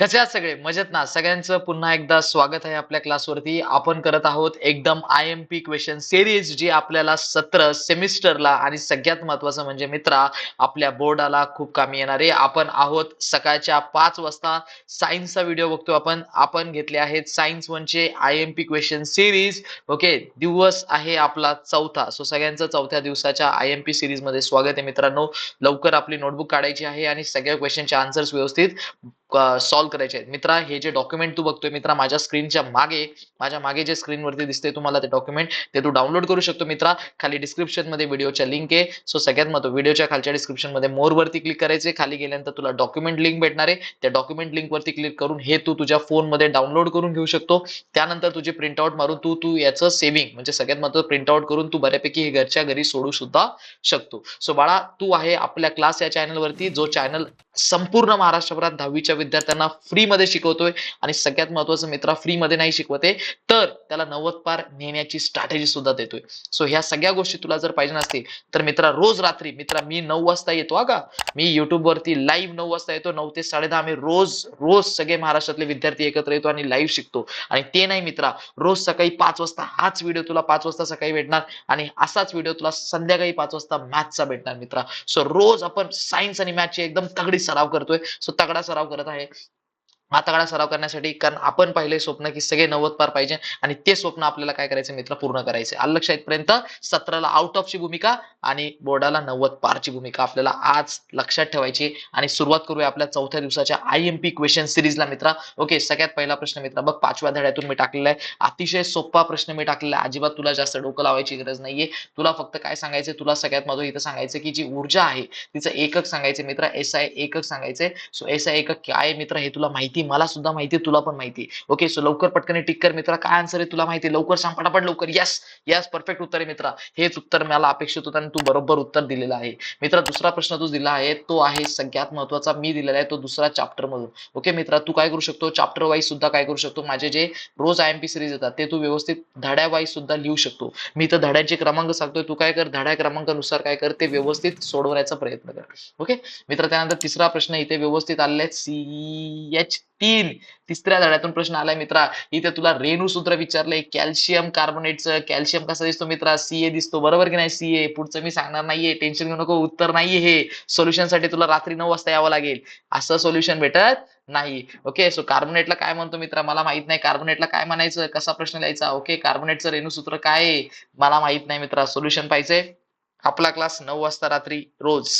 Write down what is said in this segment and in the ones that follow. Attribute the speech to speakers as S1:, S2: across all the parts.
S1: कसे आहात सगळे? मजेत ना? सगळ्यांचं पुन्हा एकदा स्वागत आहे आपल्या क्लासवरती. आपण करत आहोत एकदम I M P question series जी आपल्याला सत्र सेमिस्टरला आणि सगळ्यात महत्वाचं म्हणजे मित्रा आपल्या बोर्डाला खूप कामी येणार. आहे आपण आहोत सकाळच्या पाच वाजता. सायन्सचा व्हिडिओ बघतो आपण. आपण घेतले आहेत science वनचे I M P question series okay दिवस आहे आपला चौथा. सो सगळ्यांचं चौथ्या दिवसाच्या आय एम पी सिरीजमध्ये स्वागत आहे मित्रांनो. लवकर आपली नोटबुक काढायची आहे आणि सगळ्या क्वेश्चनचे आन्सर्स व्यवस्थित सॉल्व्ह करायचे आहेत. मित्रा हे जे डॉक्युमेंट तू बघतोय मित्रा माझ्या स्क्रीनच्या मागे माझ्या मागे जे स्क्रीनवरती दिसते तुम्हाला ते डॉक्युमेंट ते तू डाउनलोड करू शकतो मित्रा. खाली डिस्क्रिप्शनमध्ये व्हिडिओच्या लिंक आहे. सो सगळ्यात महत्त्व व्हिडिओच्या खालच्या डिस्क्रिप्शनमध्ये मोर वरती क्लिक करायचे खाली गेल्यानंतर तुला डॉक्युमेंट लिंक भेटणार आहे. त्या डॉक्युमेंट लिंक वरती क्लिक करून हे तू तुझ्या फोनमध्ये डाउनलोड करून घेऊ शकतो. त्यानंतर तुझे प्रिंटआउट मारून तू तू याचं सेव्हिंग म्हणजे सगळ्यात महत्त्व प्रिंटआउट करून तू बऱ्यापैकी हे घरच्या घरी सोडू सुद्धा शकतो. सो बाळा तू आहे आपल्या क्लास या चॅनलवरती जो चॅनल संपूर्ण महाराष्ट्रभरात दहावीच्या विद्यार्थ्यांना फ्री मध्ये शिकवतोय आणि सगळ्यात महत्वाचं मित्रा फ्री मध्ये नाही शिकवते तर त्याला नव्वद पार नेण्याची स्ट्रॅटेजी सुद्धा देतोय. सो ह्या सगळ्या गोष्टी तुला जर पाहिजे नसतील तर मित्रा रोज रात्री मित्रा मी नऊ वाजता येतो हा का? मी युट्यूबवरती लाईव्ह नऊ वाजता येतो नऊ ते साडे आम्ही रोज रोज सगळे महाराष्ट्रातले विद्यार्थी एकत्र येतो आणि लाईव्ह शिकतो. आणि ते नाही मित्रा रोज सकाळी पाच वाजता हाच व्हिडिओ तुला पाच वाजता सकाळी भेटणार आणि असाच व्हिडिओ तुला संध्याकाळी पाच वाजता मॅथचा भेटणार मित्रा. सो रोज आपण सायन्स आणि मॅथची एकदम तगडी सराव करतोय. सो तगडा सराव करत आहे हा तगडा सराव करण्यासाठी कारण आपण पहिले स्वप्न की सगळे नव्वद पार पाहिजे आणि ते स्वप्न आपल्याला काय करायचं मित्र? पूर्ण करायचे. आलं येतपर्यंत सतराला आउट ऑफची भूमिका आणि बोर्डाला नव्वद पारची भूमिका आपल्याला आज लक्षात ठेवायची आणि सुरुवात करूया आपल्या चौथ्या दिवसाच्या आय एम पी क्वेश्चन सिरीजला मित्रा. ओके सगळ्यात पहिला प्रश्न मित्रा बघ पाचव्या धड्यातून मी टाकलेला आहे. अतिशय सोपा प्रश्न मी टाकलेला आहे. अजिबात तुला जास्त डोकं लावायची गरज नाहीये. तुला फक्त काय सांगायचं तुला सगळ्यात महत्त्व इथं सांगायचं की जी ऊर्जा आहे तिचं एकक सांगायचं मित्र. एस आय एकक सांगायचंय. सो एस आय एकक काय मित्र? हे तुला माहिती मला सुद्धा माहिती तुला पण माहिती. ओके सो लवकर पटकन टिक कर मित्रा. काय आन्सर आहे तुला माहिती? लवकर सांग पटापट लवकर. यस यस परफेक्ट उत्तर आहे मित्रा. हेच उत्तर मला अपेक्षित होतं आणि तू बरोबर उत्तर दिलेलं आहे. मित्रा दुसरा प्रश्न तू दिला आहे तो आहे सगळ्यात महत्त्वाचा. मी दिलेला आहे तो दुसरा चॅप्टर मधून. ओके मित्रा तू काय करू शकतो? चॅप्टर वाईज सुद्धा काय करू शकतो? माझे जे रोज आय एम पी सिरीज येतात ते तू व्यवस्थित धड्या वाईज सुद्धा लिहू शकतो. मी तर धड्यांचे क्रमांक सांगतोय. तू काय कर? धड्या क्रमांकानुसार काय कर? ते व्यवस्थित सोडवण्याचा प्रयत्न कर. ओके मित्र त्यानंतर तिसरा प्रश्न इथे व्यवस्थित आलेला आहे. सी एच तीन. तिसऱ्या धड्यातून प्रश्न आलाय मित्रा. इथे तुला रेणू सूत्र विचारलंय कॅल्शियम कार्बोनेटचं कॅल्शियम कसा दिसतो मित्रा? सीए दिसतो. बरोबर की नाही सीए पुढचं मी सांगणार नाहीये टेन्शन घेऊ नको उत्तर नाहीये हे. सोल्युशनसाठी तुला रात्री नऊ वाजता यावं लागेल. असं सोल्युशन भेटत नाही. ओके सो कार्बोनेटला काय म्हणतो मित्रा? मला माहीत नाही कार्बोनेटला काय म्हणायचं? कसा प्रश्न लिहायचा? ओके कार्बोनेटचं रेणू सूत्र काय मला माहीत नाही मित्रा. सोल्युशन पाहिजे. आपला क्लास नऊ वाजता रात्री रोज.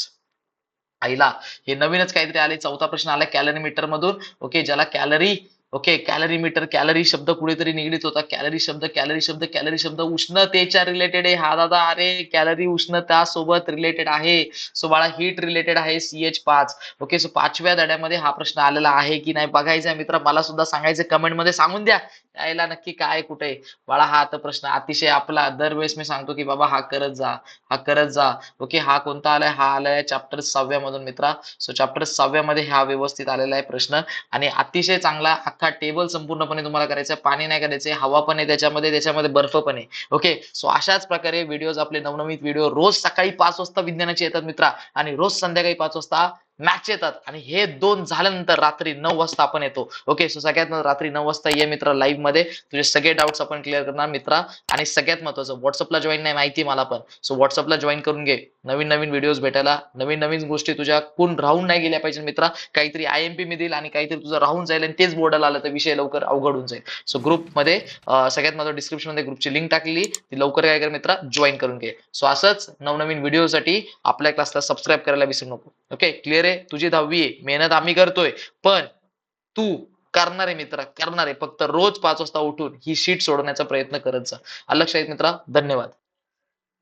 S1: आईला. हे नवीनच काहीतरी आले. चौथा प्रश्न आला कॅलरी मीटर मधून. ओके ज्याला calorie okay calorie meter calorie शब्द कुठेतरी निगडीत होता. कॅलरी शब्द कॅलरी शब्द कॅलरी शब्द उष्णतेच्या रिलेटेड आहे. हा दादा अरे कॅलरी उष्णता सोबत रिलेटेड आहे. सो बाळा हीट रिलेटेड आहे सी एच पाच. ओके सो पाचव्या धड्यामध्ये हा प्रश्न आलेला आहे की नाही बघायचा मित्र? मला सुद्धा सांगायचं कमेंटमध्ये सांगून द्या. यायला नक्की काय कुठे? बाळा हा आता प्रश्न अतिशय आपला. दरवेळेस मी सांगतो की बाबा हा करत जा. हा करत जा. ओके हा कोणता आलाय? हा आलाय चॅप्टर सहाव्या मधून मित्रा. सो चॅप्टर सहाव्या मध्ये हा व्यवस्थित आलेला आहे प्रश्न. आणि अतिशय चांगला अख्खा टेबल संपूर्णपणे तुम्हाला करायचं आहे पाणी नाही करायचे हवा पण आहे त्याच्यामध्ये त्याच्यामध्ये बर्फ पण आहे. ओके सो अशाच प्रकारे व्हिडिओज आपले नवनवीन व्हिडिओ रोज सकाळी पाच वाजता विज्ञानाचे येतात मित्रा. आणि रोज संध्याकाळी पाच वाजता मॅच येतात. आणि हे दोन झाल्यानंतर रात्री नऊ वाजता आपण येतो. ओके सो सगळ्यात रात्री नऊ वाजता ये मित्र लाईव्हमध्ये. तुझे सगळे डाऊट्स आपण क्लिअर करणार मित्रा. आणि सगळ्यात महत्वाचं व्हॉट्सअपला जॉईन नाही माहिती मला पण. सो व्हॉट्सअपला जॉईन करून घे. नवीन नवीन व्हिडिओज भेटायला. नवीन नवीन गोष्टी तुझ्या कोण राहून नाही गेल्या पाहिजे मित्रा. काहीतरी आय एम पी मी देईल आणि काहीतरी तुझं राहून जाईल आणि तेच बोर्डाला आलं तर विषय लवकर अवघड होऊन जाईल. सो ग्रुपमध्ये सगळ्यात महत्वाचं डिस्क्रिप्शनमध्ये ग्रुपची लिंक टाकली ती लवकर काय कर मित्रा जॉईन करून घे. सो असंच नवनवीन व्हिडिओसाठी आपल्या क्लासला सबस्क्राईब करायला विसरू नको. ओके क्लिअर रे तुझी दहावी आहे मेहनत आम्ही करतोय. पण तू करणार आहे मित्रा करणार आहे फक्त रोज पाच वाजता उठून ही शीट सोडवण्याचा प्रयत्न करत जा. अलक्ष आहेत मित्रा धन्यवाद.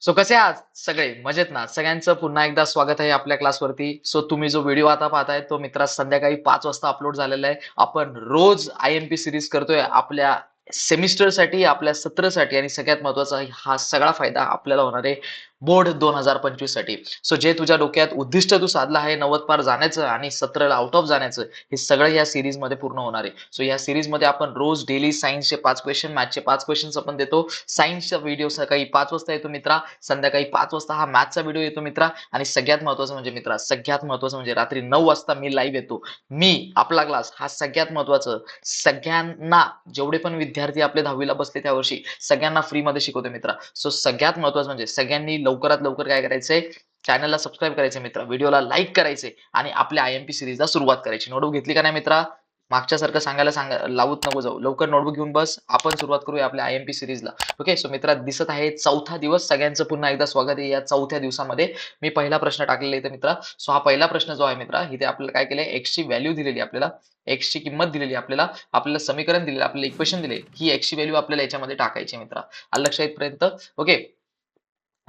S1: सो कसे आज सगळे? मजेत ना? सगळ्यांचं पुन्हा एकदा स्वागत आहे आपल्या क्लासवरती सो तुम्ही जो व्हिडिओ आता पाहताय तो मित्रा संध्याकाळी पाच वाजता अपलोड झालेला आहे. आपण रोज आय एम पी सिरीज करतोय. आपल्या सेमिस्टरसाठी आपल्या सत्रासाठी आणि सगळ्यात महत्त्वाचा हा सगळा फायदा आपल्याला होणार आहे. बोर्ड दोन हजार पंचवीससाठी. सो जे तुझ्या डोक्यात उद्दिष्ट तू साधलं आहे नव्वद पार जाण्याचं आणि सतराला आउट ऑफ जाण्याचं हे सगळं या सिरीजमध्ये पूर्ण होणार आहे. सो या सिरीजमध्ये आपण रोज डेली सायन्सचे पाच क्वेश्चन मॅथचे पाच क्वेश्चन आपण देतो. सायन्सचा व्हिडिओ सकाळी पाच वाजता येतो मित्रा. संध्याकाळी पाच वाजता हा मॅथचा व्हिडिओ येतो मित्रा. आणि सगळ्यात महत्वाचं म्हणजे मित्रा सगळ्यात महत्वाचं म्हणजे रात्री नऊ वाजता मी लाईव्ह येतो. मी आपला क्लास हा सगळ्यात महत्वाचं. सगळ्यांना जेवढे पण विद्यार्थी आपले दहावीला बसले त्या वर्षी सगळ्यांना फ्रीमध्ये शिकवतो मित्रा. सो सगळ्यात महत्वाचं म्हणजे सगळ्यांनी लवकरात लवकर काय करायचंय? चॅनलला सबस्क्राईब करायचे मित्र. व्हिडिओला लाईक करायचे आणि आपल्या आय एम पी सिरीजला सुरुवात करायची. नोटबुक घेतली का नाही मित्रा? मागच्यासारखं सांगायला सांगा लावत नको जाऊ. लवकर नोटबुक घेऊन बस. आपण सुरुवात करूया आपल्या आय एम पी सिरीजला ओके सो मित्रा दिसत आहे चौथा दिवस. सगळ्यांचं पुन्हा एकदा स्वागत आहे या चौथ्या दिवसामध्ये. मी पहिला प्रश्न टाकलेला इथे मित्रा. सो हा पहिला प्रश्न जो आहे मित्रा इथे आपल्याला काय केलंय? एक्सची व्हॅल्यू दिलेली आहे आपल्याला. एक्सची किंमत दिलेली आपल्याला. आपल्याला समीकरण दिलेलं आपल्याला इक्वेशन दिले ही एक्सची व्हॅल्यू आपल्याला याच्यामध्ये टाकायची मित्र मित्रा. आलं लक्षात ओके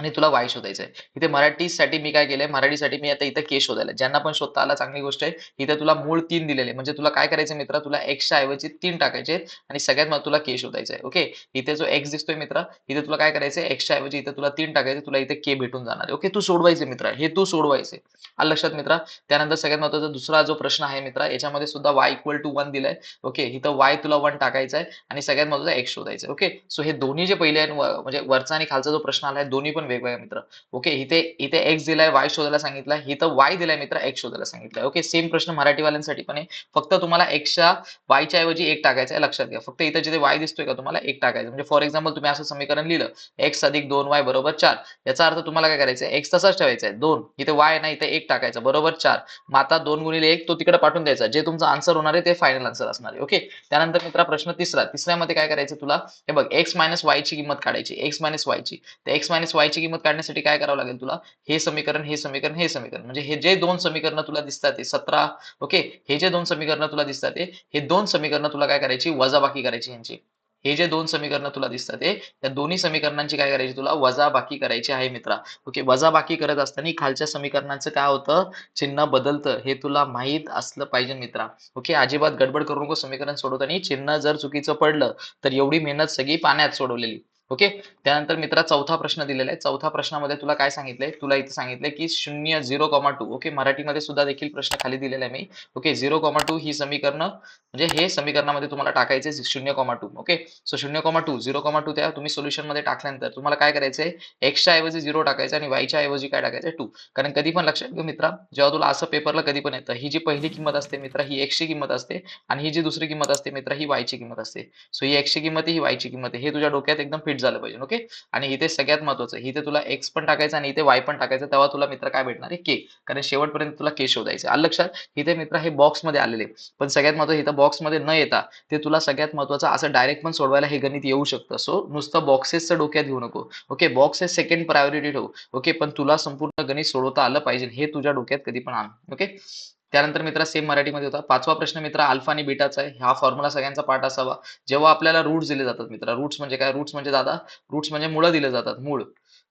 S1: आणि तुला वाय शोधायचं आहे इथे मराठीसाठी मी काय केलंय? मराठीसाठी मी आता इथं के शोधायला. ज्यांना पण शोधता आला चांगली गोष्ट आहे इथे तुला मूळ तीन दिलेले. म्हणजे तुला काय करायचं मित्र? तुला एक्सच्या ऐवजी तीन टाकायचे आणि सगळ्यात मला तुला के शोधायचं आहे ओके? इथे जो एक्स दिसतोय मित्र इथे तुला काय करायचं एक्सच्या ऐवजी इथे तुला तीन टाकायचे तुला इथे के भेटून जाणार आहे. ओके? तू सोडवायचे मित्र. हे तू सोडवायचे आलं लक्षात मित्र? त्यानंतर सगळ्यात महत्त्वाचा दुसरा जो प्रश्न आहे मित्र याच्यामध्ये सुद्धा वाय इक्वल टू वन दिलाय. ओके? इथं वाय तुला वन टाकायचा आहे आणि सगळ्यात महत्त्वाचा एक्स शोधायचा ओके? सो हे दोन्ही जे पहिले म्हणजे वरचा आणि खालचा जो प्रश्न आलाय दोन्ही पण वेगवेगळे मित्र. ओके इथे इथे एक्स दिलाय वाय शोधायला सांगितलं. इथं वाय दिलाय मित्र एक्स शोधायला सांगितलंय. ओके सेम प्रश्न मराठीवाल्यांसाठी पण आहे. फक्त तुम्हाला एक्सच्या वायच्या ऐवजी एक टाकायचं आहे लक्षात घ्या. फक्त इथे जिथे वाय दिसतोय का तुम्हाला एक टाकायचं म्हणजे फॉर एक्झाम्पल तुम्ही असं समीकरण लिहिलं. एक्स अधिक दोन वाय बरोबर चार. याचा अर्थ तुम्हाला काय करायचं एक्स तसाच ठेवायचा आहे. दोन. इथे वाय ना इथे एक टाकायचं. बरोबर चार. माता दोन गुणिले एक तो तिकडे पाठवून द्यायचा. जे तुमचं आन्सर होणार आहे ते फायनल आन्सर असणार आहे. ओके त्यानंतर मित्रा प्रश्न तिसरा. तिसऱ्यामध्ये काय करायचं तुला? हे बघ एक्स मायनस वाय ची किंमत काढायची. एक्स मायनस वाय ची. तर एक्स मायनस वाय याची किंमत काढण्यासाठी काय करावं लागेल तुला? हे समीकरण हे समीकरण हे समीकरण. म्हणजे हे जे दोन समीकरण तुला दिसतात सतरा ओके हे जे दोन समीकरण तुला दिसतात हे दोन समीकरण तुला काय करायची? वजाबाकी करायची यांची हे जे दोन समीकरण तुला दिसतात त्या दोन्ही समीकरणांची काय करायची तुला? वजाबाकी करायची आहे मित्रा. ओके वजाबाकी करत असताना खालच्या समीकरणाचं काय होतं? चिन्ह बदलतं. हे तुला माहीत असलं पाहिजे मित्रा. ओके अजिबात गडबड करू नको समीकरण सोडवताना. चिन्ह जर चुकीचं पडलं तर एवढी मेहनत सगळी पाण्यात सोडवलेली. ओके? त्यानंतर मित्रा चौथा प्रश्न दिलेला आहे. चौथा प्रश्नामध्ये तुला काय सांगितलंय? तुला इथे सांगितलंय की शून्य झिरो कॉमा टू. ओके? मराठीमध्ये सुद्धा देखील प्रश्न खाली दिलेला आहे मी. ओके? झिरो कॉमा टू ही समीकरण म्हणजे हे समीकरणामध्ये तुम्हाला टाकायचे शून्य कॉमा टू. ओके? सो शून्य comma two zero comma two त्या तुम्ही सोल्युशनमध्ये टाकल्यानंतर तुम्हाला काय करायचंय? एक्सच्या ऐवजी झिरो टाकायचं आणि वायच्या ऐवजी काय टाकायचं टू. कारण कधी पण लक्षात घे मित्रा जेव्हा तुला असं पेपरला कधी पण येतं ही जी पहिली किंमत असते मित्रा ही एक्सची किंमत असते आणि ही जी दुसरी किंमत असते मित्रा ही वायची किंमत असते. सो ही एक्सची किंमत ही वायची किंमत हे तुझ्या डोक्यात एकदम फिट झालं पाहिजे ओके आणि इथे सगळ्यात महत्वाचं इथे तुला एक्स पण टाकायचं आणि इथे वाय पण टाकायचं तेव्हा तुला मित्र काय भेटणार आहे? के कारण शेवटपर्यंत तुला के शोधायचं आलं लक्षात? इथे मित्र हे बॉक्समध्ये आलेले पण सगळ्यात महत्वाचं इथं बॉक्समध्ये न येता ते तुला सगळ्यात महत्वाचं असं डायरेक्ट पण सोडवायला हे गणित येऊ शकतं. सो नुसतं बॉक्सेसचं डोक्यात घेऊ नको ओके बॉक्सेस सेकंड प्रायोरिटी ठेवू ओके पण तुला संपूर्ण गणित सोडवता आलं पाहिजे हे तुझ्या डोक्यात कधी पण आण ओके त्यानंतर मित्र सेम मराठीमध्ये होता. पाचवा प्रश्न मित्र अल्फा आणि बीटाचा आहे. हा फॉर्म्युला सगळ्यांचा पाठ असावा. जेव्हा आपल्याला रूट्स दिले जातात मित्र रूट्स म्हणजे काय? रूट्स म्हणजे दादा रूट्स म्हणजे मुळं दिले जातात मूळ.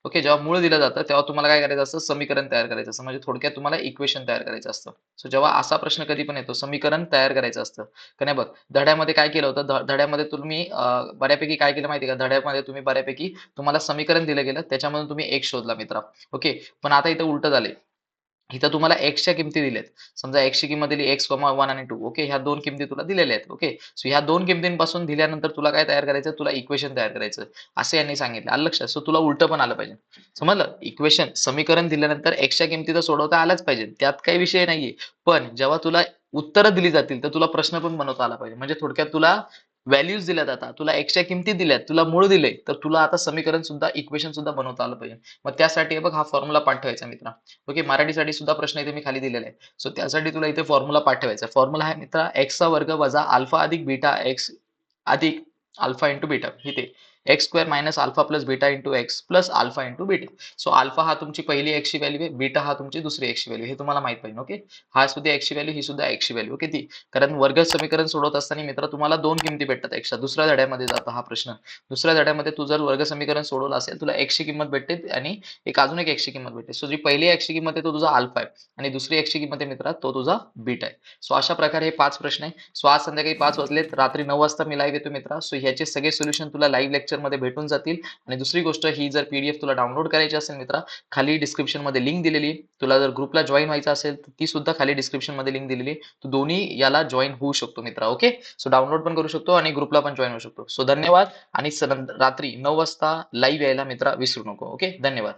S1: ओके जेव्हा मूळ दिलं जातं तेव्हा तुम्हाला काय करायचं असतं? समीकरण तयार करायचं असतं. म्हणजे थोडक्यात तुम्हाला इक्वेशन तयार करायचं असतं. सो जेव्हा असा प्रश्न कधी पण येतो समीकरण तयार करायचं असतं. का नाही? बघ धड्यामध्ये काय केलं होतं? धड्यामध्ये तुम्ही बऱ्यापैकी काय केलं माहिती का? धड्यामध्ये तुम्ही बऱ्यापैकी तुम्हाला समीकरण दिलं गेलं. त्याच्यामधून तुम्ही एक शोधला मित्रा. ओके पण आता इथं उलट झाले इथं तुम्हाला एक्सच्या किमती दिल्यात समजा एक्सची किंमत दिली एक्स कॉमा वन आणि टू ओके ह्या दोन किमती तुला दिलेल्या आहेत. ओके सो ह्या दोन किमतींपासून दिल्यानंतर तुला काय तयार करायचं? तुला इक्वेशन तयार करायचं. असं यांनी सांगितलं. आलं लक्षात? सो तुला उलट पण आलं पाहिजे. समजलं? इक्वेशन समीकरण दिल्यानंतर एक्सच्या किमती तर सोडवता आलाच पाहिजे. त्यात काही विषय नाहीये. पण जेव्हा तुला उत्तरं दिली जातील तर तुला प्रश्न पण बनवता आला पाहिजे. म्हणजे थोडक्यात तुला व्हॅल्यूज दिल्यात आता. तुला एक्स्ट्रा किमती दिल्यात तुला मूळ दिले तर तुला आता समीकरण सुद्धा इक्वेशन सुद्धा बनवता आलं पाहिजे. मग त्यासाठी बघ हा फॉर्म्युला पाठवायचा मित्रा. ओके मराठीसाठी सुद्धा प्रश्न इथे मी खाली दिलेला आहे. सो त्यासाठी तुला इथे फॉर्म्युला पाठवायचा फॉर्म्युला आहे मित्रा एक्सचा वर्ग वजा अल्फा अधिक बीटा एक्स अधिक अल्फा इंटू बीटा इथे. X square minus alpha plus beta into X plus alpha into beta so alpha हा तुमची पहिली एक्सची व्हॅल्यू आहे बीटा हा तुमची दुसरी एक्सची व्हॅल्यू हे तुम्हाला माहीत पाहिजे ओके हा सुद्धा एक्सची व्हॅल्यू ही सुद्धा एक्सची व्हॅल्यू किती कारण वर्ग समीकरण सोडवत असताना मित्र तुम्हाला दोन किमती भेटतात एक्सच्या दुसऱ्या धड्यामध्ये जातो हा प्रश्न. दुसऱ्या धड्यामध्ये तू जर वर्ग समीकरण सोडवलं असेल तुला एक्सची किंमत भेटते आणि एक अजून एक एक्सची किंमत भेटते. सो जी पहिली एक्सची किंमत आहे तो तुझा अल्फा आहे. आणि दुसरी एक्सची किंमत आहे मित्रा तो तुझा बीटा आहे. सो अशा प्रकारे हे पाच प्रश्न आहे. सो आज संध्याकाळी पाच वाजलेत. रात्री नऊ वाजता मी लाईव्ह येतो मित्रा. सो ह्याचे सगळे सोल्युशन तुला लाईव्ह लेक्चर मध्ये भेटून जातील. आणि दुसरी गोष्ट ही जर पीडीएफ तुला डाउनलोड करायची असेल मित्रा खाली डिस्क्रिप्शनमध्ये लिंक दिलेली तुला जर ग्रुपला जॉईन व्हायचं असेल तर ती सुद्धा खाली डिस्क्रिप्शनमध्ये लिंक दिलेली तू दोन्ही याला जॉईन होऊ शकतो मित्रा ओके सो डाउनलोड पण करू शकतो आणि ग्रुपला पण जॉईन होऊ शकतो. सो धन्यवाद आणि रात्री नऊ वाजता लाईव्ह यायला मित्रा विसरू नको ओके धन्यवाद.